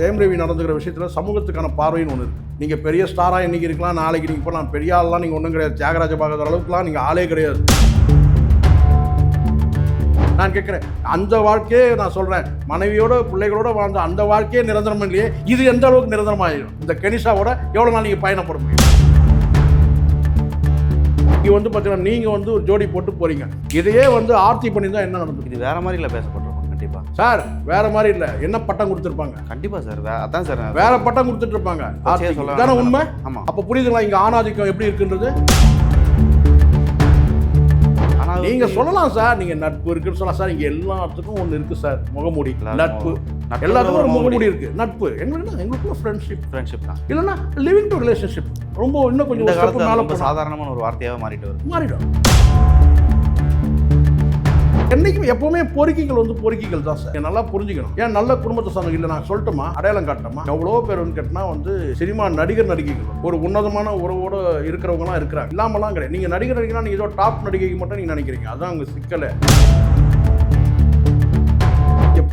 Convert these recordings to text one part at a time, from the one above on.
ஜெயம் ரவி நடந்துக்கிற விஷயத்தில் சமூகத்துக்கான பார்வைன்னு ஒன்று இருக்குது நீங்கள் பெரிய ஸ்டாராக இன்றைக்கி இருக்கலாம் நாளைக்கு நீங்கள் போகலாம் பெரிய ஆள்லாம் நீங்கள் ஒன்றும் கிடையாது. தியாகராஜ பார்க்குற அளவுக்குலாம் நீங்கள் ஆளே கிடையாது. நான் கேட்குறேன் அந்த வாழ்க்கையே நான் சொல்கிறேன் மனைவியோட பிள்ளைகளோட வாழ்ந்த அந்த வாழ்க்கையே நிரந்தரம் இல்லையே? இது எந்த அளவுக்கு நிரந்தரமாயிடும் இந்த கெனிஷாவோட எவ்வளோ நாள் நீங்கள் பயணப்பட முடியும்? இங்கே வந்து பார்த்தீங்கன்னா நீங்கள் வந்து ஒரு ஜோடி போட்டு போகிறீங்க இதையே வந்து ஆர்த்தி பண்ணி தான் என்ன நடந்தது இது வேறு மாதிரி இல்லை பேசப்படுறோம் கண்டிப்பா. சார் வேற மாதிரி இல்லை. என்ன பட்டம் கொடுத்துருப்பாங்க? கண்டிப்பா சார். அதான் சார். வேற பட்டம் கொடுத்துட்டு இருப்பாங்க தானே. உண்மை? ஆமா. அப்போ புரியுதுங்களா இங்கே ஆணாதிக்கம் எப்படி இருக்குன்றது? நீங்க சொல்லலாம் சார். நீங்க நட்பு இருக்குன்னு சொல்லலாம் சார். இங்க எல்லாத்துக்கும் ஒன்று இருக்கு சார். முகமூடி. நட்பு. எல்லாத்துக்கும் ஒரு முகமூடி. இருக்கு. நட்பு. எங்களுக்கு எங்களுக்குள்ள ஃப்ரெண்ட்ஷிப் ஃப்ரெண்ட்ஷிப் தான். இல்லைன்னா லிவிங் டு ரிலேஷன்ஷிப் ரொம்ப இன்னும் கொஞ்சம் சாதாரணமான ஒரு வார்த்தையாவே மாறிட்டு வருது. மாறிடும். என்னைக்கும் எப்பவுமே பொறுக்கிகள் வந்து பொறுக்கிகள் தான் சார். நல்லா புரிஞ்சுக்கணும். ஏன் நல்ல குடும்பத்தை சொந்தம் இல்லை நான் சொல்லட்டுமா? அடையாளம் காட்டணுமா? எவ்வளோ பேர் வந்து கேட்டினா வந்து சினிமா நடிகர் நடிகைகள். ஒரு உன்னதமான உறவோடு இருக்கிறவங்கலாம் இருக்கிறாங்க. இல்லாமலாம் கிடையாது. நீங்கள் நடிகர் நடிகனா நீங்கள் ஏதோ டாப் நடிகைக்கு மட்டும் நீங்கள் நினைக்கிறீங்க. அதான் உங்கள் சிக்கலை.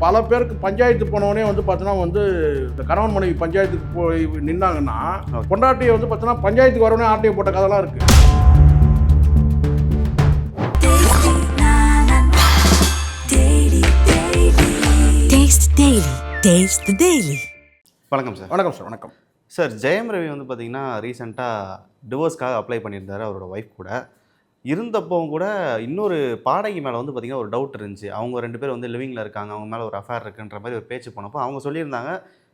பல பேருக்கு பஞ்சாயத்து போனவனே வந்து பார்த்தீங்கன்னா வந்து இந்த கணவன் மனைவி பஞ்சாயத்துக்கு போய் நின்னாங்கன்னா Okay. பொண்டாட்டியை வந்து பார்த்தீங்கன்னா பஞ்சாயத்துக்கு வரவனே ஆட்டையை போட்ட கதைலாம் இருக்கு. Taste the Daily. வணக்கம் சார் வணக்கம் சார் வணக்கம். சார் ஜெயம் ரவி வந்து பார்த்தீங்கன்னா ரீசெண்டாக டிவோர்ஸ்க்காக அப்ளை பண்ணியிருந்தாரு அவரோட ஒய்ஃப் கூட. இருந்தப்பவும் கூட இன்னொரு பாடகி மேலே வந்து பார்த்தீங்கன்னா ஒரு டவுட் இருந்துச்சு. அவங்க ரெண்டு பேரும் வந்து லிவிங்கில் இருக்காங்க அவங்க மேலே ஒரு அஃபேர் இருக்குன்ற மாதிரி ஒரு பேச்சு போனப்போ அவங்க சொல்லியிருந்தாங்க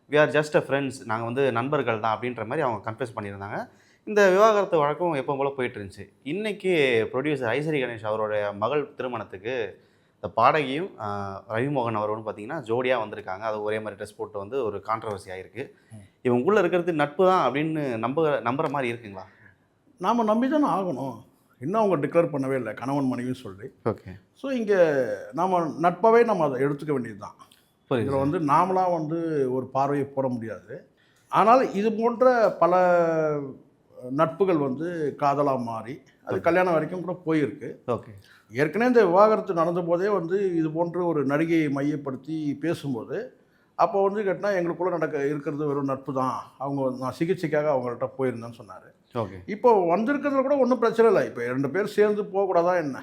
we are just a friends நாங்கள் வந்து நண்பர்கள் தான் அப்படின்ற மாதிரி அவங்க கன்ஃபியூஸ் பண்ணியிருந்தாங்க. இந்த விவாகரத்து வழக்கம் எப்போ போல் போயிட்டு இருந்துச்சு. இன்றைக்கி ப்ரொடியூசர் ஐசரி கணேஷ் அவருடைய மகள் திருமணத்துக்கு இந்த பாடகியும் ரவிமோகன் அவர்களும் பார்த்தீங்கன்னா ஜோடியாக வந்திருக்காங்க. அது ஒரே மாதிரி ட்ரெஸ் போட்டு வந்து ஒரு கான்ட்ரவர்சி ஆயிருக்கு. இவங்களுக்குள்ள இருக்கிறது நட்பு தான் அப்படின்னு நம்ப நம்புற மாதிரி இருக்குங்களா? நாம் நம்பி தானே ஆகணும். இன்னும் அவங்க டிக்ளேர் பண்ணவே இல்லை. கணவன் மனைவின்னு சொல்லி. ஓகே. ஸோ இங்கே நாம் நட்பாகவே நம்ம அதை எடுத்துக்க வேண்டியது தான் இதில் வந்து நாமளாக வந்து ஒரு பார்வையை போட முடியாது. ஆனால் இது போன்ற பல நட்புகள் வந்து காதலாக மாறி அது கல்யாணம் வரைக்கும் கூட போயிருக்கு. ஓகே. ஏற்கனவே இந்த விவாகரத்து நடந்த போதே வந்து இது போன்ற ஒரு நடிகையை மையப்படுத்தி பேசும்போது அப்போ வந்து கேட்டினா எங்களுக்குள்ளே நடக்க இருக்கிறது வெறும் நட்பு தான் அவங்க நான் சிகிச்சைக்காக அவங்கள்ட்ட போயிருந்தேன்னு சொன்னார். ஓகே. இப்போ வந்திருக்கிறதுல கூட ஒன்றும் பிரச்சனை இல்லை. இப்போ ரெண்டு பேர் சேர்ந்து போகக்கூடாதா என்ன?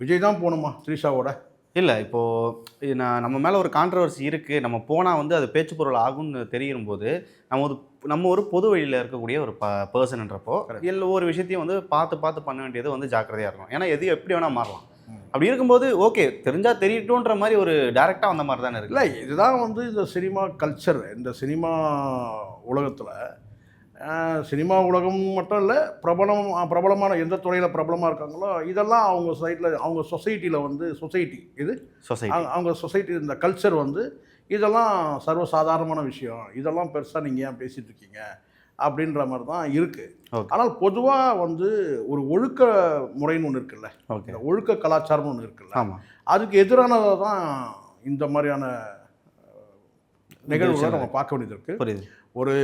விஜய் தான் போகணுமா த்ரிஷாவோட? இல்லை இப்போது நான் நம்ம மேலே ஒரு கான்ட்ரவர்சி இருக்குது நம்ம போனால் வந்து அது பேச்சு பொருள் ஆகும்னு தெரியும் போது நம்ம ஒரு நம்ம ஒரு பொது வழியில் இருக்கக்கூடிய ஒரு ப பர்சன்ன்றப்போ எல்லா ஒரு விஷயத்தையும் வந்து பார்த்து பார்த்து பண்ண வேண்டியது வந்து ஜாக்கிரதையாக இருக்கும் ஏன்னா எது எப்படி வேணால் மாறலாம். அப்படி இருக்கும்போது ஓகே தெரிஞ்சால் தெரியட்டுன்ற மாதிரி ஒரு டேரெக்டாக வந்த மாதிரி தானே இருக்கு. இல்லை இதுதான் வந்து இந்த சினிமா கல்ச்சர் இந்த சினிமா உலகத்தில் சினிமா உலகம் மட்டும் இல்லை பிரபலம் பிரபலமான எந்த துறையில் பிரபலமாக இருக்காங்களோ இதெல்லாம் அவங்க சைடில் அவங்க சொசைட்டியில் வந்து சொசைட்டி இது? சொசைட்டி அவங்க- சொசைட்டி இந்த கல்ச்சர் வந்து இதெல்லாம் சர்வசாதாரணமான விஷயம். இதெல்லாம் பெருசாக நீங்கள் ஏன் பேசிகிட்டு இருக்கீங்க? அப்படின்ற மாதிரி தான் இருக்குது ஆனால் பொதுவாக வந்து ஒரு ஒழுக்க முறைன்னு ஒன்று இருக்குல்ல? ஓகே ஒழுக்க கலாச்சாரம்னு ஒன்று இருக்குல்ல? அதுக்கு எதிரானதை தான் இந்த மாதிரியான நிகழ்வுகளை நம்ம பார்க்க வேண்டியது இருக்குது ஒரு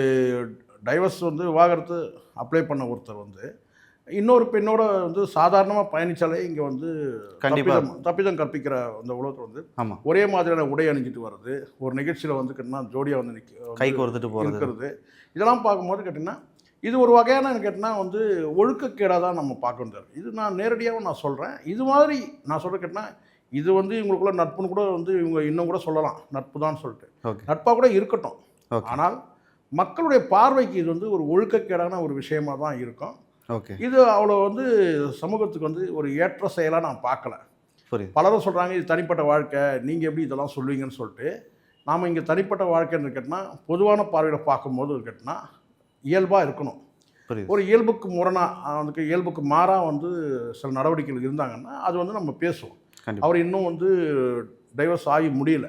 டைவர்ஸ் வந்து விவாகரத்து அப்ளை பண்ண ஒருத்தர் வந்து இன்னொரு பெண்ணோட வந்து சாதாரணமாக பயணிச்சாலே இங்கே வந்து கண்டிப்பா. தப்பிதம் கற்பிக்கிற அந்த உலகத்தில் வந்து ஆமாம் ஒரே மாதிரியான உடை அணிஞ்சிட்டு வர்றது ஒரு நிகழ்ச்சியில் வந்து கேட்டிங்கன்னா ஜோடியாக வந்து நிற்க கை கோர்த்துட்டு போகிறது இதெல்லாம் பார்க்கும்போது கேட்டிங்கன்னா இது ஒரு வகையான கேட்டிங்கன்னா வந்து ஒழுக்கக்கேடாக தான் நம்ம பார்க்க வேண்டியது. இது நான் நேரடியாகவும் நான் சொல்கிறேன் இது மாதிரி நான் சொல்கிற கேட்டிங்கன்னா இது வந்து இவங்களுக்குள்ள நட்புன்னு கூட வந்து இவங்க இன்னும் கூட சொல்லலாம். நட்பு தான் சொல்லிட்டு நட்பாக கூட இருக்கட்டும். ஆனால் மக்களுடைய பார்வைக்கு இது வந்து ஒரு ஒழுக்கக்கேடான ஒரு விஷயமா தான் இருக்கும். ஓகே. இது அவ்வளோ வந்து சமூகத்துக்கு வந்து ஒரு ஏற்ற செயலாக நான் பார்க்கல. புரியுது. பலரும் சொல்கிறாங்க இது தனிப்பட்ட வாழ்க்கை நீங்கள் எப்படி இதெல்லாம் சொல்லுவீங்கன்னு சொல்லிட்டு. நாம் இங்கே தனிப்பட்ட வாழ்க்கைன்னு கேட்டால் பொதுவான பார்வையில் பார்க்கும்போது கேட்டால் இயல்பாக இருக்கணும். ஒரு இயல்புக்கு முரணாக அதுக்கு இயல்புக்கு மாறாக வந்து சில நடவடிக்கைகள் இருந்தாங்கன்னா அது வந்து நம்ம பேசுவோம். அவர் இன்னும் வந்து டைவர்ஸ் ஆகி முடியல.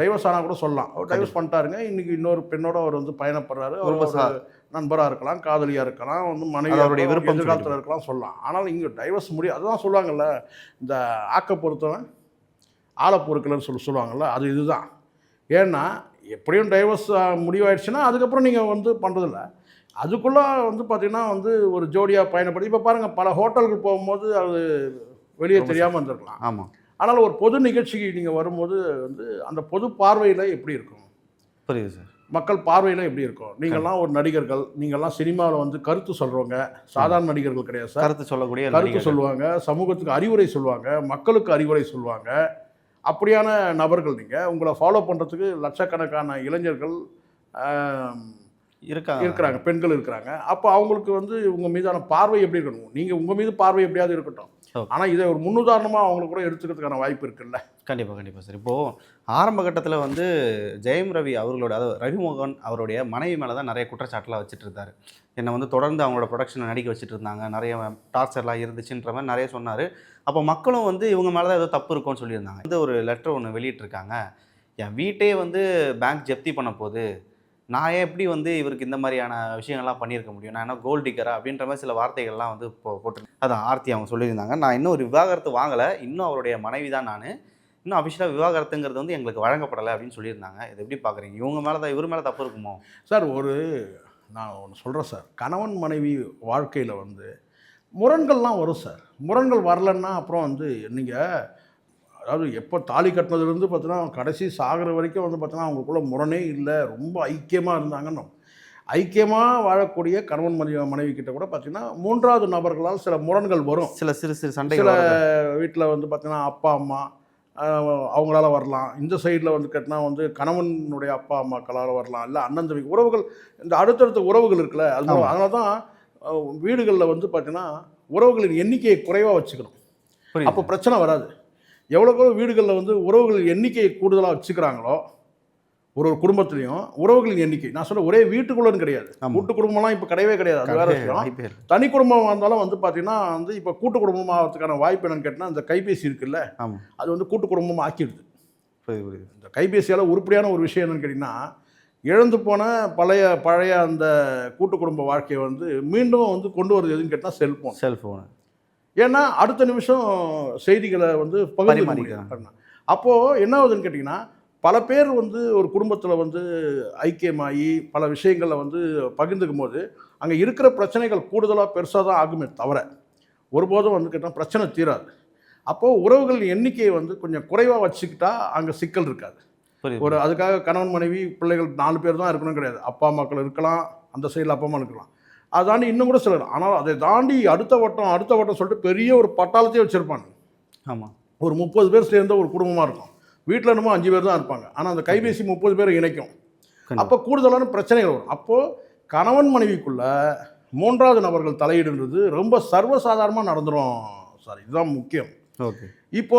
டைவர்ஸ் ஆனால் கூட சொல்லலாம். அவர் டைவர்ஸ் பண்ணிட்டாருங்க. இன்னைக்கு இன்னொரு பெண்ணோட அவர் வந்து பயணப்படுறாரு. அவர் நண்பராக இருக்கலாம் காதலியாக இருக்கலாம் வந்து மனைவி அவருடைய விருப்பம் எதிர்காலத்தில் இருக்கலாம் சொல்லலாம். ஆனால் இங்கே டைவர்ஸ் முடியும் அதுதான் சொல்லுவாங்கல்ல இந்த ஆக்க பொறுத்தவன் ஆளை பொறுக்கலன்னு சொல்லி சொல்லுவாங்கல்ல அது இதுதான். ஏன்னா எப்படியும் டைவர்ஸ் முடிவாயிடுச்சுன்னா அதுக்கப்புறம் நீங்கள் வந்து பண்ணுறதில்ல அதுக்குள்ளே வந்து பார்த்தீங்கன்னா வந்து ஒரு ஜோடியாக பயணப்படி இப்போ பாருங்கள் பல ஹோட்டலுக்கு போகும்போது அது வெளியே தெரியாமல் இருந்திருக்கலாம் ஆமாம் ஆனால் ஒரு பொது நிகழ்ச்சிக்கு நீங்கள் வரும்போது வந்து அந்த பொது பார்வையில் எப்படி இருக்கும்? புரியுது சார். மக்கள் பார்வையில் எப்படி இருக்கும்? நீங்கள்லாம் ஒரு நடிகர்கள் நீங்கள்லாம் சினிமாவில் வந்து கருத்து சொல்கிறவங்க சாதாரண நடிகர்கள் கிடையாது சார். கருத்து சொல்லக்கூடிய கருத்து. சொல்லுவாங்க சமூகத்துக்கு அறிவுரை சொல்லுவாங்க மக்களுக்கு அறிவுரை சொல்லுவாங்க. அப்படியான நபர்கள் நீங்கள் உங்களை ஃபாலோ பண்ணுறதுக்கு லட்சக்கணக்கான இளைஞர்கள் இருக்காங்க இருக்கிறாங்க பெண்கள் இருக்கிறாங்க. அப்போ அவங்களுக்கு வந்து உங்கள் மீதான பார்வை எப்படி இருக்கணும்? நீங்கள் உங்கள் மீது பார்வை எப்படியாவது இருக்கட்டும். ஆனால் இதை ஒரு முன்னுதாரணமாக அவங்களுக்கு கூட எடுத்துக்கிறதுக்கான வாய்ப்பு இருக்குல்ல? கண்டிப்பாக கண்டிப்பாக சார் இப்போது ஆரம்ப கட்டத்தில் வந்து ஜெயம் ரவி அவர்களோட அதாவது ரவிமோகன் அவருடைய மனைவி மேலே தான் நிறைய குற்றச்சாட்டுலாம் வச்சுட்டு இருந்தார் என்னை வந்து தொடர்ந்து அவங்களோட ப்ரொடக்ஷனை நடிக்க வச்சுட்டு இருந்தாங்க நிறைய டார்ச்சர்லாம் இருந்துச்சுன்ற மாதிரி நிறைய சொன்னார். அப்போ மக்களும் வந்து இவங்க மேலே தான் ஏதோ தப்பு இருக்கும்னு சொல்லியிருந்தாங்க. இந்த ஒரு லெட்டர் ஒன்று வெளியிட்டிருக்காங்க. என் வீட்டே வந்து பேங்க் ஜப்தி பண்ண போகுது நான் ஏன் எப்படி வந்து இவருக்கு இந்த மாதிரியான விஷயங்கள்லாம் பண்ணியிருக்க முடியும்? நான் என்ன கோல்டு டிக்கரா அப்படின்ற மாதிரி சில வார்த்தைகள்லாம் வந்து இப்போ போட்டு அதான் ஆர்த்தி அவங்க சொல்லியிருந்தாங்க. நான் இன்னும் ஒரு விவாகரத்து வாங்கலை. இன்னும் அவருடைய மனைவி தான் நான். இன்னும் அபிஷேகா விவாகரத்துங்கிறது வந்து எங்களுக்கு வழங்கப்படலை அப்படின்னு சொல்லியிருந்தாங்க. இது எப்படி பார்க்குறீங்க? இவங்க மேலே தான் இவர் மேலே தப்பு இருக்குமோ? சார் ஒரு நான் ஒன்று சொல்கிறேன் சார். கணவன் மனைவி வாழ்க்கையில் வந்து முரண்கள்லாம் வரும் சார். முரண்கள் வரலன்னா அப்புறம் வந்து நீங்கள் அதாவது எப்போ தாலி கட்டினதுலேருந்து பார்த்தீங்கன்னா கடைசி சாகிற வரைக்கும் வந்து பார்த்தீங்கன்னா அவங்களுக்குள்ள முரணே இல்லை. ரொம்ப ஐக்கியமாக இருந்தாங்கன்னு ஐக்கியமாக வாழக்கூடிய கணவன் மனைவி மனைவி கிட்ட கூட பார்த்தீங்கன்னா மூன்றாவது நபர்களால் சில முரண்கள் வரும். சில சிறு சிறு சில சண்டைகள் வருது. வீட்டில் வந்து பார்த்தீங்கன்னா அப்பா அம்மா அவங்களால வரலாம். இந்த சைடில் வந்து கட்டினா வந்து கணவனுடைய அப்பா அம்மாக்களால் வரலாம். இல்லை அண்ணன் தம்பி உறவுகள் இந்த அடுத்தடுத்த உறவுகள் இருக்குல்ல அது. அதனால தான் வீடுகளில் வந்து பார்த்தீங்கன்னா உறவுகளின் எண்ணிக்கையை குறைவாக வச்சுக்கணும். அப்போ பிரச்சனை வராது. எவ்வளோக்கோ வீடுகளில் வந்து உறவுகளின் எண்ணிக்கையை கூடுதலாக வச்சுக்கிறாங்களோ ஒரு ஒரு குடும்பத்துலேயும் உறவுகளின் எண்ணிக்கை. நான் சொல்ல ஒரே வீட்டுக்குள்ளன்னு கிடையாது. கூட்டு குடும்பம்லாம் இப்போ கிடையவே கிடையாது. அது வேற விஷயம். தனி குடும்பம் வந்தாலும் வந்து பார்த்தீங்கன்னா வந்து இப்போ கூட்டு குடும்பம் ஆகிறதுக்கான வாய்ப்பு என்னன்னு கேட்டால் இந்த கைபேசி இருக்குல்ல அது வந்து கூட்டு குடும்பம் ஆக்கிடுது இந்த கைபேசியால் உருப்படியான ஒரு விஷயம் என்னன்னு கேட்டிங்கன்னா இழந்து போன பழைய பழைய அந்த கூட்டு குடும்ப வாழ்க்கையை வந்து மீண்டும் வந்து கொண்டு வருது எதுன்னு கேட்டால் செல்ஃபோன் செல்ஃபோனு ஏன்னா அடுத்த நிமிஷம் செய்திகளை வந்து பகிர்ந்து. அப்போது என்ன ஆகுதுன்னு கேட்டிங்கன்னா பல பேர் வந்து ஒரு குடும்பத்தில் வந்து ஐக்கியமாகி பல விஷயங்களை வந்து பகிர்ந்துக்கும் போது அங்கே இருக்கிற பிரச்சனைகள் கூடுதலாக பெருசாக தான் ஆகுமே தவிர ஒருபோதும் வந்து கேட்டால் பிரச்சனை தீராது. அப்போது உறவுகள் எண்ணிக்கையை வந்து கொஞ்சம் குறைவாக வச்சுக்கிட்டா அங்கே சிக்கல் இருக்காது. ஒரு அதுக்காக கணவன் மனைவி பிள்ளைகள் நாலு பேர் தான் இருக்கணும் கிடையாது. அப்பா அம்மாக்கள் இருக்கலாம் அந்த சைடில் அப்பா அம்மா இருக்கலாம். அதை தாண்டி இன்னும் கூட சிலர் ஆனால் அதை தாண்டி அடுத்த வட்டம் அடுத்த வட்டம் சொல்லிட்டு பெரிய ஒரு பட்டாளத்தையே வச்சுருப்பாங்க ஆமாம் ஒரு முப்பது பேர் சேர்ந்த ஒரு குடும்பமாக இருக்கும். வீட்டில் என்னமோ அஞ்சு பேர் தான் இருப்பாங்க. ஆனால் அந்த கைபேசி முப்பது பேரை இணைக்கும். அப்போ கூடுதலான பிரச்சனைகள் வரும். அப்போது கணவன் மனைவிக்குள்ள மூன்றாவது நபர்கள் தலையிடுன்றது ரொம்ப சர்வசாதாரணமாக நடந்துரும் சார். இதுதான் முக்கியம். ஓகே. இப்போ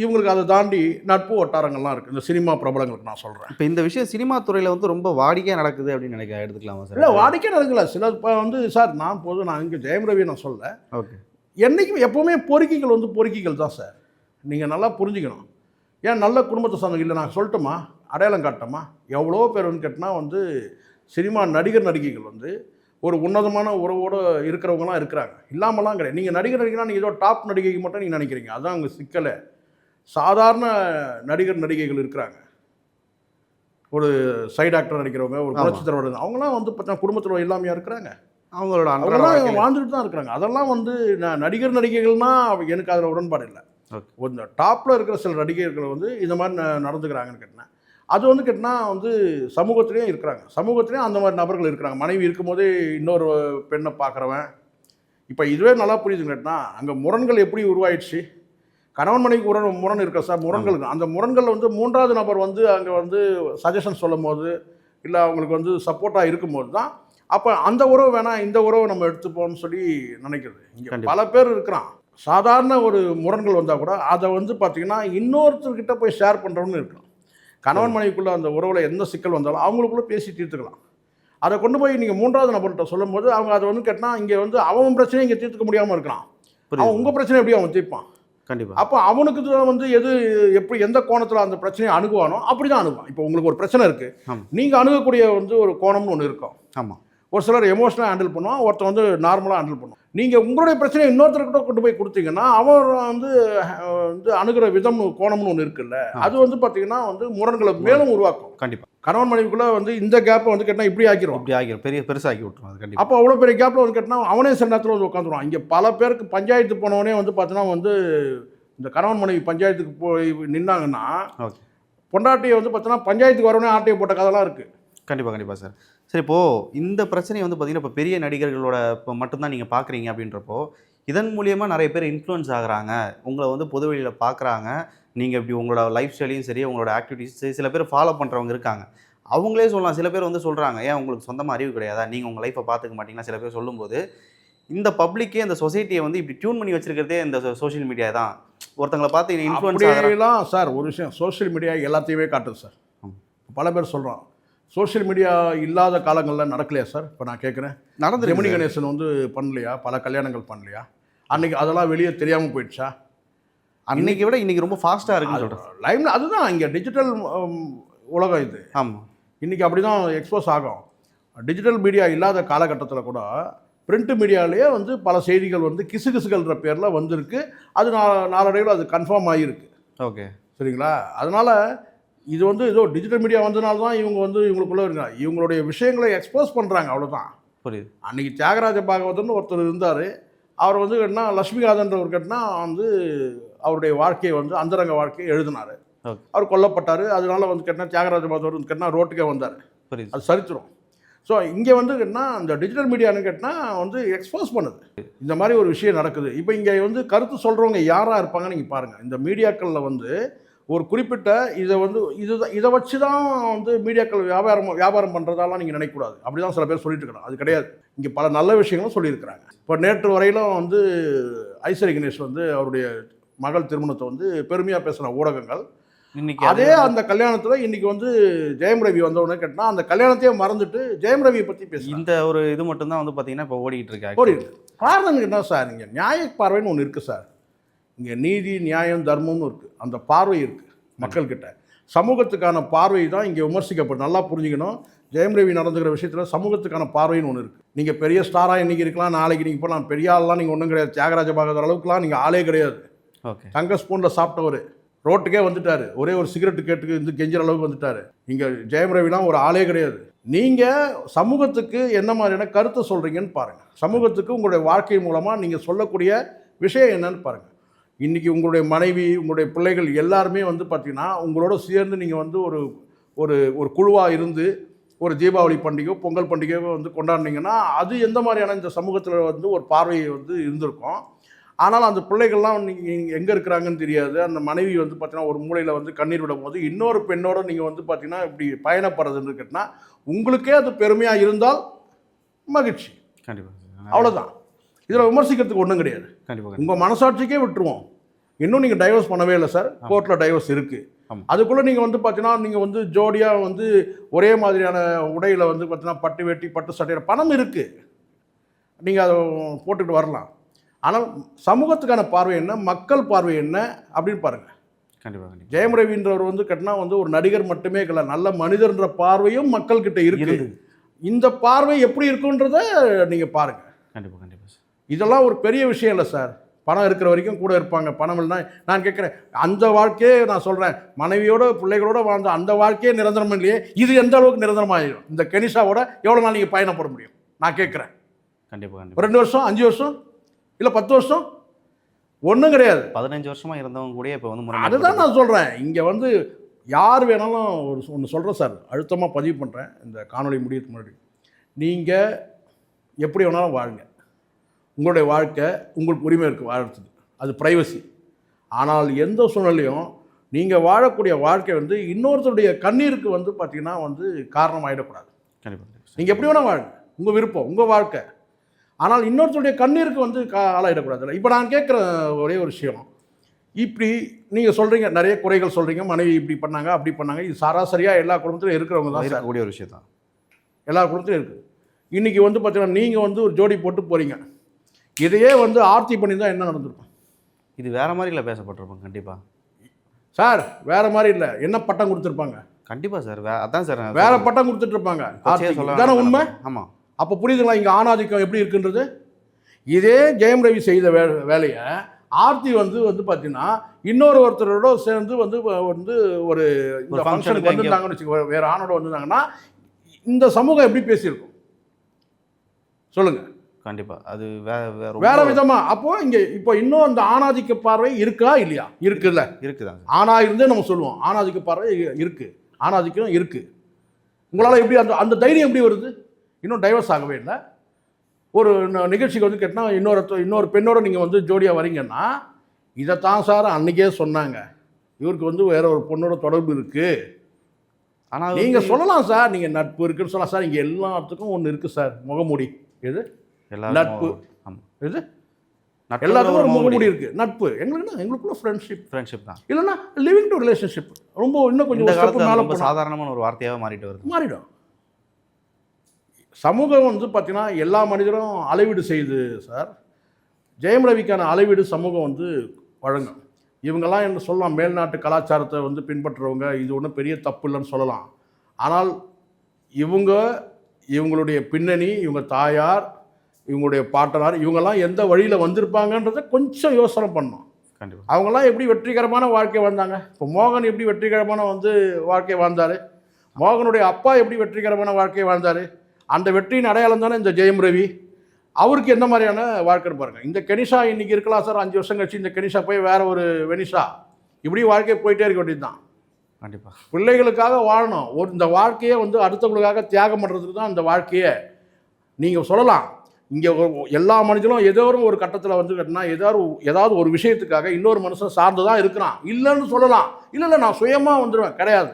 இவங்களுக்கு அதை தாண்டி நட்பு வட்டாரங்கள்லாம் இருக்குது இந்த சினிமா பிரபலங்களுக்கு நான் சொல்கிறேன் இப்போ இந்த விஷயம் சினிமா துறையில் வந்து ரொம்ப வாடிக்கையாக நடக்குது அப்படின்னு நினைக்க எடுத்துக்கலாமா இல்லை சார் வாடிக்கை நடக்கல. சில இப்போ வந்து சார் நான் போதும் நான் இங்கே ஜெயம் ரவி நான் சொல்ல. ஓகே. என்றைக்கும் எப்போவுமே பொறுக்கிகள் வந்து பொறுக்கிகள் தான் சார். நீங்கள் நல்லா புரிஞ்சுக்கணும். ஏன் நல்ல குடும்பத்தை சொந்தம் இல்லை நான் சொல்லட்டுமா? அடையாளம் காட்டமா எவ்வளோ பேர் வந்து கேட்டினா வந்து சினிமா நடிகர் நடிகைகள் வந்து ஒரு உன்னதமான உறவோடு இருக்கிறவங்களாம் இருக்கிறாங்க. இல்லாமலாம் கிடையாது. நீங்கள் நடிகர் நடிகனா நீங்கள் ஏதோ டாப் நடிகைக்கு மட்டும் நீங்கள் நினைக்கிறீங்க. அதான் அங்கே சிக்கலை. சாதாரண நடிகர் நடிகைகள் இருக்கிறாங்க. ஒரு சைடு ஆக்டர் நடிக்கிறவங்க ஒரு. புரட்சி தலைவர் அவங்களாம் வந்து பார்த்தா குடும்பத்தில் இல்லாமையா இருக்கிறாங்க. அவங்களோட அவங்களாம் வாழ்ந்துட்டு தான் இருக்கிறாங்க. அதெல்லாம் வந்து நான் நடிகர் நடிகைகள்னா அவ- எனக்கு அதில் உடன்பாடு இல்லை. இந்த டாப்பில் இருக்கிற சில நடிகர்கள் வந்து இந்த மாதிரி நடந்துக்கிறாங்கன்னு கேட்டேன் அது வந்து கேட்டினா வந்து சமூகத்திலையும் இருக்கிறாங்க. சமூகத்திலையும் அந்த மாதிரி நபர்கள் இருக்கிறாங்க. மனைவி இருக்கும்போதே இன்னொரு பெண்ணை பார்க்குறவன். இப்போ இதுவே நல்லா புரியுதுன்னு கேட்டினா அங்கே முரண்கள் எப்படி உருவாயிடுச்சு? கணவன் மனைவிக்கு முரண் முரண் இருக்கா சார்? முரண்கள். அந்த முரண்கள் வந்து மூன்றாவது நபர் வந்து அங்கே வந்து சஜஷன் சொல்லும் போது இல்லை அவங்களுக்கு வந்து சப்போர்ட்டாக இருக்கும்போது தான் அப்போ அந்த உறவு வேணாம் இந்த உறவை நம்ம எடுத்துப்போம்னு சொல்லி நினைக்கிறது. இங்கே. பல பேர் இருக்கிறான். சாதாரண ஒரு முரண்கள் வந்தால் கூட அதை வந்து பார்த்தீங்கன்னா இன்னொருத்தர்கிட்ட போய் ஷேர் பண்ணுறவன்னு இருக்கலாம். கணவன் மனைவிக்குள்ளே அந்த உறவில் எந்த சிக்கல் வந்தாலும் அவங்களுக்குள்ள பேசி தீர்த்துக்கலாம். அதை கொண்டு போய் நீங்கள் மூன்றாவது நபர்கிட்ட சொல்லும்போது அவங்க அதை வந்து கேட்டால் இங்கே வந்து அவன் பிரச்சனையை இங்கே தீர்த்துக்க முடியாமல் இருக்கிறான் அவன் உங்கள் பிரச்சனை எப்படி அவன் தீர்ப்பான். கண்டிப்பா. அப்போ அவனுக்கு தான் வந்து எது எப்படி எந்த கோணத்தில் அந்த பிரச்சனையை அணுகுவானோ அப்படி தான் அணுகுவான். இப்போ உங்களுக்கு ஒரு பிரச்சனை இருக்குது. நீங்கள் அணுகக்கூடிய வந்து ஒரு கோணம்னு ஒன்று இருக்கும். ஆமாம் ஒரு சிலர் எமோஷனலாக ஹேண்டில் பண்ணுவான் ஒருத்தர் வந்து நார்மலாக ஹேண்டில் பண்ணுவான். நீங்கள் உங்களுடைய பிரச்சனையை இன்னொருத்தர்கிட்ட கொண்டு போய் கொடுத்தீங்கன்னா அவன் வந்து வந்து அணுகிற விதம் கோணம்னு ஒன்று இருக்குல்ல. அது வந்து பார்த்தீங்கன்னா வந்து முரண்களை மேலும் உருவாக்கும். கண்டிப்பா. கணவன் மனைவிக்குள்ளே வந்து இந்த கேப்பை வந்து கேட்டால் இப்படி ஆக்கிடுவான் இப்படி ஆகிரும். பெரிய பெருசாக்கி விட்டுரும் அது கண்டிப்பா. அப்போ அவ்வளோ பெரிய கேப்பில் வந்து கேட்டால் அவனே சில நேரத்தில் வந்து உட்காந்துருவான். இங்கே பல பேருக்கு பஞ்சாயத்து போனவனே வந்து பார்த்தீங்கன்னா வந்து இந்த கணவன் மனைவி பஞ்சாயத்துக்கு போய் நின்னாங்கன்னா பொண்டாட்டியை வந்து பார்த்தீங்கன்னா பஞ்சாயத்துக்கு வரவனே ஆட்டையை போட்ட கதைலாம் இருக்குது கண்டிப்பாக கண்டிப்பாக சார். சரி இப்போது இந்த பிரச்சனையை வந்து பார்த்தீங்கன்னா இப்போ பெரிய நடிகர்களோட இப்போ மட்டும்தான் நீங்கள் பார்க்குறீங்க அப்படின்றப்போ இதன் மூலியமாக நிறைய பேர் இன்ஃப்ளூயன்ஸ் ஆகுறாங்க. உங்களை வந்து பொது வெளியில் பார்க்குறாங்க. நீங்கள் இப்படி உங்களோட லைஃப் ஸ்டைலையும் சரி உங்களோட ஆக்டிவிட்டீஸ் சில பேர் ஃபாலோ பண்ணுறவங்க இருக்காங்க. அவங்களே சொல்லலாம். சில பேர் வந்து சொல்கிறாங்க ஏன் உங்களுக்கு சொந்தமாக அறிவு கிடையாதா? நீங்கள் உங்கள் லைஃப்பை பார்த்துக்க மாட்டீங்கன்னா சில பேர் சொல்லும்போது இந்த பப்ளிக்கே இந்த சொசைட்டியை வந்து இப்படி டியூன் பண்ணி வச்சிருக்கிறதே இந்த சோஷியல் மீடியா தான். ஒருத்தங்களை பார்த்து இன்ஃப்ளூயன்ஸ் சார் ஒரு விஷயம் சோஷியல் மீடியா எல்லாத்தையுமே காட்டுது சார். பல பேர் சொல்கிறோம் சோஷியல் மீடியா இல்லாத காலங்களில் நடக்கலையா சார்? இப்போ நான் கேட்குறேன் நடந்துருக்கு ஜெமினி கணேசன் வந்து பண்ணலையா? பல கல்யாணங்கள் பண்ணலையா? அன்னைக்கு அதெல்லாம் வெளியே தெரியாமல் போயிடுச்சா? அன்னைக்கு விட இன்னைக்கு ரொம்ப ஃபாஸ்ட்டாக இருக்குன்னு சொல்கிறேன் லைவ்ல அதுதான் இங்கே டிஜிட்டல் உலகம் இது. ஆமாம் இன்றைக்கி அப்படி தான் எக்ஸ்போஸ் ஆகும். டிஜிட்டல் மீடியா இல்லாத காலகட்டத்தில் கூட பிரிண்ட் மீடியாலேயே வந்து பல செய்திகள் வந்து கிசுகிசுகள்ன்ற பேரில் வந்திருக்கு. அது நா நாளடைவில் அது கன்ஃபார்ம் ஆகியிருக்கு ஓகே. சரிங்களா? அதனால் இது வந்து ஏதோ டிஜிட்டல் மீடியா வந்தனால தான் இவங்க வந்து இவங்களுக்குள்ளே இருக்காங்க. இவங்களுடைய விஷயங்களை எக்ஸ்போஸ் பண்ணுறாங்க அவ்வளோதான் புரியுது. அன்றைக்கி தியாகராஜ பாகவதர்னு ஒருத்தர் இருந்தார். அவர் வந்து என்ன லட்சுமிகாதன்றவர் கேட்டினா வந்து அவருடைய வாழ்க்கையை வந்து அந்தரங்க வாழ்க்கையை எழுதினார். அவர் கொல்லப்பட்டார். அதனால வந்து கேட்டால் தியாகராஜ பாகவதர் வந்து கேட்டால் ரோட்டுக்கே வந்தார். புரியுது. அது சரித்திரம். ஸோ இங்கே வந்து என்ன இந்த டிஜிட்டல் மீடியான்னு கேட்டால் வந்து எக்ஸ்போஸ் பண்ணுது. இந்த மாதிரி ஒரு விஷயம் நடக்குது. இப்போ இங்கே வந்து கருத்து சொல்கிறவங்க யாராக இருப்பாங்கன்னு நீங்கள் பாருங்கள் இந்த மீடியாக்களில் வந்து ஒரு குறிப்பிட்ட இதை வந்து இது இதை வச்சு தான் வந்து மீடியாக்கள் வியாபாரம் வியாபாரம் பண்ணுறதாலாம் நீங்கள் நினைக்கக்கூடாது. அப்படி தான் சில பேர் சொல்லிட்டு இருக்கணும் அது கிடையாது. இங்கே பல நல்ல விஷயங்களும் சொல்லியிருக்கிறாங்க. இப்போ நேற்று வரையிலும் வந்து ஐஸ்வரி கணேஷ் வந்து அவருடைய மகள் திருமணத்தை வந்து பெருமையாக பேசின ஊடகங்கள். இன்னைக்கு அதே அந்த கல்யாணத்தில் இன்னைக்கு வந்து ஜெயம் ரவி வந்தவொடனே கேட்டா அந்த கல்யாணத்தையே மறந்துட்டு ஜெயம் ரவியை பற்றி பேசுகிறாங்க இந்த ஒரு இது மட்டும் தான் வந்து பார்த்தீங்கன்னா இப்போ ஓடிட்டு இருக்கு ஓடி காரணம் என்ன சார் இங்கே? நியாய பார்வைன்னு ஒன்று இருக்குது சார். இங்கே நீதி நியாயம் தர்மம்னு இருக்குது அந்த பார்வை இருக்குது மக்கள்கிட்ட. சமூகத்துக்கான பார்வை தான் இங்கே விமர்சிக்கப்படும். நல்லா புரிஞ்சுக்கணும். ஜெயம் ரவி நடந்துக்கிற விஷயத்தில் சமூகத்துக்கான பார்வைன்னு ஒன்று இருக்குது நீங்கள் பெரிய ஸ்டாராக இன்றைக்கி இருக்கலாம் நாளைக்கு நீங்கள் போகலாம் பெரிய ஆள்லாம் நீங்கள் ஒன்றும் கிடையாது. தியாகராஜ பாகவதர் அளவுக்குலாம் நீங்கள் ஆளே கிடையாது. ஓகே. தங்க ஸ்பூனில் சாப்பிட்டவர். ரோட்டுக்கே வந்துட்டார். ஒரே ஒரு சிகரெட்டு கேட்டு இந்த கெஞ்சுற அளவுக்கு வந்துட்டார். இங்கே ஜெயம் ரவிலாம் ஒரு ஆளே கிடையாது. நீங்கள் சமூகத்துக்கு என்ன மாதிரியான கருத்தை சொல்கிறீங்கன்னு பாருங்கள் சமூகத்துக்கு உங்களுடைய வாழ்க்கை மூலமாக நீங்கள் சொல்லக்கூடிய விஷயம் என்னன்னு பாருங்கள் இன்றைக்கி உங்களுடைய மனைவி உங்களுடைய பிள்ளைகள் எல்லாருமே வந்து பார்த்திங்கன்னா உங்களோட சேர்ந்து நீங்கள் வந்து ஒரு ஒரு ஒரு குழுவாக இருந்து ஒரு தீபாவளி பண்டிகையோ பொங்கல் பண்டிகையோ வந்து கொண்டாடினீங்கன்னா அது எந்த மாதிரியான இந்த சமூகத்தில் வந்து ஒரு பார்வை வந்து இருந்திருக்கும். ஆனால் அந்த பிள்ளைகள்லாம் நீங்கள் எங்கே இருக்கிறாங்கன்னு தெரியாது. அந்த மனைவி வந்து பார்த்தீங்கன்னா ஒரு மூலையில் வந்து கண்ணீர் விடும் போது இன்னொரு பெண்ணோட நீங்கள் வந்து பார்த்தீங்கன்னா இப்படி பயணப்படுறதுன்னு கேட்டினா உங்களுக்கே அது பெருமையாக இருந்தால் மகிழ்ச்சி. கண்டிப்பாக அவ்வளோதான் இதில் விமர்சிக்கிறதுக்கு ஒன்றும் கிடையாது. கண்டிப்பாக உங்கள் மனசாட்சிக்கே விட்டுருவோம். இன்னும் நீங்கள் டைவர்ஸ் பண்ணவே இல்லை சார் கோர்ட்டில் டைவர்ஸ் இருக்குது. அதுக்குள்ளே நீங்கள் வந்து பார்த்தீங்கன்னா நீங்கள் வந்து ஜோடியாக வந்து ஒரே மாதிரியான உடையில் வந்து பார்த்தீங்கன்னா பட்டு வேட்டி பட்டு சட்டையில் பணம் இருக்குது நீங்கள் அதை போட்டுக்கிட்டு வரலாம். ஆனால் சமூகத்துக்கான பார்வை என்ன மக்கள் பார்வை என்ன அப்படின்னு பாருங்கள் கண்டிப்பாக ஜெயம் ரவின்றவர் வந்து கட்டினா வந்து ஒரு நடிகர் மட்டுமே இல்லை நல்ல மனிதர்ன்ற பார்வையும் மக்கள்கிட்ட இருக்கு. இருக்குது. இந்த பார்வை எப்படி இருக்குன்றத நீங்கள் பாருங்கள் கண்டிப்பாக கண்டிப்பாக சார் இதெல்லாம் ஒரு பெரிய விஷயம் இல்லை சார். பணம் இருக்கிற வரைக்கும் கூட இருப்பாங்க. பணம் இல்லைனா நான் கேட்குறேன் அந்த வாழ்க்கையே நான் சொல்கிறேன் மனைவியோட பிள்ளைகளோட வாழ்ந்த அந்த வாழ்க்கையே நிரந்தரம் இல்லையே இது எந்த அளவுக்கு நிரந்தரமாகிடும் இந்த கெனிஷாவோட எவ்வளோ நாள் நீங்கள் பயணப்பட முடியும்? நான் கேட்குறேன். கண்டிப்பாக ரெண்டு வருஷம் அஞ்சு வருஷம் இல்லை பத்து வருஷம்? ஒன்றும் கிடையாது. பதினஞ்சு வருஷமா இருந்தவங்க கூட இப்போ வந்து அதுதான் நான் சொல்கிறேன் இங்கே வந்து யார் வேணாலும் ஒரு ஒன்று சொல்கிறேன் சார். அழுத்தமாக பதிவு பண்ணுறேன் இந்த காணொளி முடியறதுக்கு முன்னாடி. நீங்கள் எப்படி வேணாலும் வாழுங்க. உங்களுடைய வாழ்க்கை உங்களுக்கு உரிமை இருக்குது வாழறதுக்கு அது ப்ரைவசி ஆனால் எந்த சூழ்நிலையும் நீங்கள் வாழக்கூடிய வாழ்க்கை வந்து இன்னொருத்தருடைய கண்ணீருக்கு வந்து பார்த்திங்கன்னா வந்து காரணம் ஆகிடக்கூடாது கண்டிப்பாக நீங்கள் எப்படி வேணால் வாழுங்க. உங்கள் விருப்பம் உங்கள் வாழ்க்கை. ஆனால் இன்னொருத்தருடைய கண்ணீருக்கு வந்து கா ஆளாயிடக்கூடாது இப்போ நான் கேட்குற ஒரே ஒரு விஷயம். இப்படி நீங்கள் சொல்கிறீங்க நிறைய குறைகள் சொல்கிறீங்க மனைவி இப்படி பண்ணாங்க அப்படி பண்ணாங்க. இது சராசரியாக எல்லா குடும்பத்திலும் இருக்கிறவங்க தான் இருக்கக்கூடிய ஒரு விஷயம் தான் எல்லா குடும்பத்திலும் இருக்குது இன்றைக்கி வந்து பார்த்தீங்கன்னா நீங்கள் வந்து ஒரு ஜோடி போட்டு போகிறீங்க இதையே வந்து ஆர்த்தி பண்ணி தான் என்ன நடந்திருக்கும்? இது வேற மாதிரில பேசப்பட்டிருப்போம் கண்டிப்பாக சார் வேற மாதிரி இல்லை. என்ன பட்டம் கொடுத்துருப்பாங்க? கண்டிப்பாக சார். வே அதான் சார் வேற பட்டம் இதானே வேணாம். உண்மை ஆமாம் அப்போ புரியுதுங்களா இங்கே ஆணாதிக்கம் எப்படி இருக்குன்றது? இதே ஜெயம் ரவி செய்த வே வேலையை ஆர்த்தி வந்து வந்து பார்த்தீங்கன்னா இன்னொரு ஒருத்தரோட சேர்ந்து வந்து வந்து ஒரு இந்த ஃபங்க்ஷனுக்கு வந்திருந்தாங்கன்னு வச்சுக்கோ வேற ஆணோட வந்திருந்தாங்கன்னா இந்த சமூகம் எப்படி பேசியிருக்கும்? சொல்லுங்க. கண்டிப்பாக அது வே வே- ரொம்ப வேற விதமா. அப்போ இங்க இப்போ இன்னும் அந்த ஆணாதிக்க பார்வை இருக்கா இல்லையா? இருக்குல்ல. இருக்குதாங்க ஆணா இருந்தே நம்ம சொல்லுவோம். ஆணாதிக்க பார்வை இருக்கு. ஆணாதிக்கம் இருக்கு. உங்களால் எப்படி அந்த அந்த தைரியம் எப்படி வருது? இன்னும் டைவர்ஸ் ஆகவே இல்லை. ஒரு நிகழ்ச்சிக்கு வந்து கேட்டால் இன்னொரு இன்னொரு பெண்ணோட நீங்கள் வந்து ஜோடியாக வரீங்கன்னா இதைத்தான் சார் அன்னைக்கே சொன்னாங்க. இவருக்கு வந்து வேற ஒரு பொண்ணோட தொடர்பு இருக்குது ஆனால் நீங்கள் சொல்லலாம் சார். நீங்கள் நட்பு இருக்குன்னு சொல்லலாம் சார். இங்கே எல்லாத்துக்கும் ஒன்று இருக்குது சார். முகமூடி. எது? நட்பு. நட்பு எல்லாத்துக்கும் ஒரு முகமூடி இருக்குது நட்பு. எங்களுக்குன்னா எங்களுக்குள்ள ஃப்ரெண்ட்ஷிப் ஃப்ரெண்ட்ஷிப் தான். இல்லைன்னா லிவிங் டு ரிலேஷன்ஷிப் ரொம்ப இன்னும் கொஞ்சம் ரொம்ப சாதாரணமான ஒரு வார்த்தையாவே மாறிட்டு வருது. மாறிடும். சமூகம் வந்து பார்த்தீங்கன்னா எல்லா மனிதரும் அளவீடு செய்யுது சார் ஜெயம் ரவிக்கான அளவீடு சமூகம் வந்து வழங்கும். இவங்கெல்லாம் என்ன சொல்லலாம் மேல்நாட்டு கலாச்சாரத்தை வந்து பின்பற்றுறவங்க இது ஒன்றும் பெரிய தப்பு இல்லைன்னு சொல்லலாம். ஆனால் இவங்க இவங்களுடைய பின்னணி இவங்க தாயார் இவங்களுடைய பாட்டனார் இவங்கெல்லாம் எந்த வழியில் வந்திருப்பாங்கன்றதை கொஞ்சம் யோசனை பண்ணணும். கண்டிப்பா. அவங்கெல்லாம் எப்படி வெற்றிகரமான வாழ்க்கை வாழ்ந்தாங்க? இப்போ மோகன் எப்படி வெற்றிகரமான வந்து வாழ்க்கை வாழ்ந்தார்? மோகனுடைய அப்பா எப்படி வெற்றிகரமான வாழ்க்கை வாழ்ந்தார்? அந்த வெற்றியின் அடையாளம் தானே இந்த ஜெயம் ரவி? அவருக்கு எந்த மாதிரியான வாழ்க்கைன்னு பாருங்கள் இந்த கெனிஷா இன்னைக்கு இருக்கலாம் சார் அஞ்சு வருஷம் கழிச்சு இந்த கெனிஷா போய் வேற ஒரு வெனிஷா. இப்படி வாழ்க்கை போயிட்டே இருக்க வேண்டியது தான். கண்டிப்பா. பிள்ளைகளுக்காக வாழணும். ஒரு இந்த வாழ்க்கையை வந்து அடுத்தவங்களுக்காக தியாகம் பண்ணுறதுக்கு தான் இந்த வாழ்க்கையை நீங்கள் சொல்லலாம். இங்கே எல்லா மனிதனும் ஏதோ ஒரு கட்டத்தில் வந்து கேட்டினா ஏதாவது ஏதாவது ஒரு விஷயத்துக்காக இன்னொரு மனுஷன் சார்ந்து தான் இருக்கிறான். இல்லைன்னு சொல்லலாம். இல்லை இல்லை நான் சுயமாக வந்துடுவேன் கிடையாது.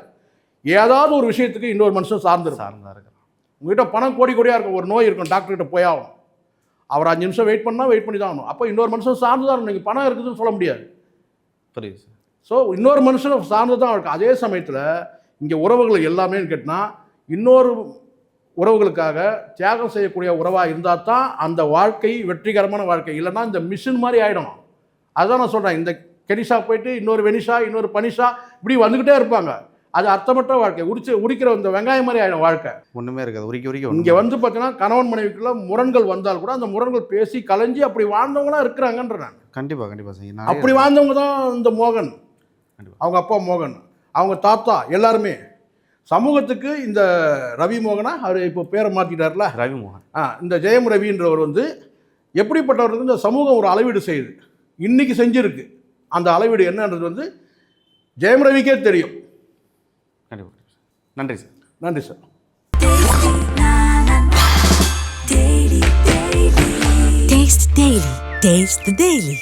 ஏதாவது ஒரு விஷயத்துக்கு இன்னொரு மனுஷன் சார்ந்துருப்பான் சார்ந்தா இருக்கிறான். உங்ககிட்ட பணம் கோடி கோடியாக இருக்கும் ஒரு நோய் இருக்கும். டாக்டர்கிட்ட போய் ஆகணும். அவர் அஞ்சு நிமிஷம் வெயிட் பண்ணால் வெயிட் பண்ணி தான் ஆகணும். அப்போ இன்னொரு மனுஷன் சார்ந்து தான் நீங்கள் பணம் இருக்குதுன்னு சொல்ல முடியாது. புரியுது சார். ஸோ இன்னொரு மனுஷனை சார்ந்து தான் இருக்கு? அதே சமயத்தில் இங்கே உறவுகள் எல்லாமே கேட்டால் இன்னொரு உறவுகளுக்காக தியாகம் செய்யக்கூடிய உறவாக இருந்தால் தான் அந்த வாழ்க்கை வெற்றிகரமான வாழ்க்கை. இல்லைன்னா இந்த மிஷின் மாதிரி ஆகிடும் அதுதான் நான் சொல்கிறேன் இந்த கெனிஷா போயிட்டு இன்னொரு வெனிஷா இன்னொரு பனிஷா இப்படி வந்துக்கிட்டே இருப்பாங்க. அது அர்த்தமற்ற வாழ்க்கை. உரிச்சு உரிக்கிற இந்த வெங்காயம் மாதிரி ஆகிடும் வாழ்க்கை. ஒண்ணுமே இருக்காது. உரிக்க உரிக்க இங்கே வந்து பார்த்தீங்கன்னா கணவன் மனைவிக்குள்ள முரண்கள் வந்தால் கூட அந்த முரண்கள் பேசி கலைஞ்சி அப்படி வாழ்ந்தவங்களாம் இருக்கிறாங்க நான். கண்டிப்பா கண்டிப்பா சார். அப்படி வாழ்ந்தவங்க தான் இந்த மோகன். அவங்க அப்பா மோகன். அவங்க தாத்தா எல்லாருமே சமூகத்துக்கு இந்த ரவி மோகனா அவர் இப்போ பேரை மாற்றிட்டார்ல ரவி மோகன். ஆ இந்த ஜெயம் ரவின்றவர் வந்து எப்படிப்பட்டவருக்கு இந்த சமூகம் ஒரு அளவீடு செய்யுது. இன்னைக்கு செஞ்சிருக்கு. அந்த அளவீடு என்னன்றது வந்து ஜெயம் ரவிக்கே தெரியும். கண்டிப்பா. நன்றி சார். நன்றி sir. Taste Daily. Taste the Daily.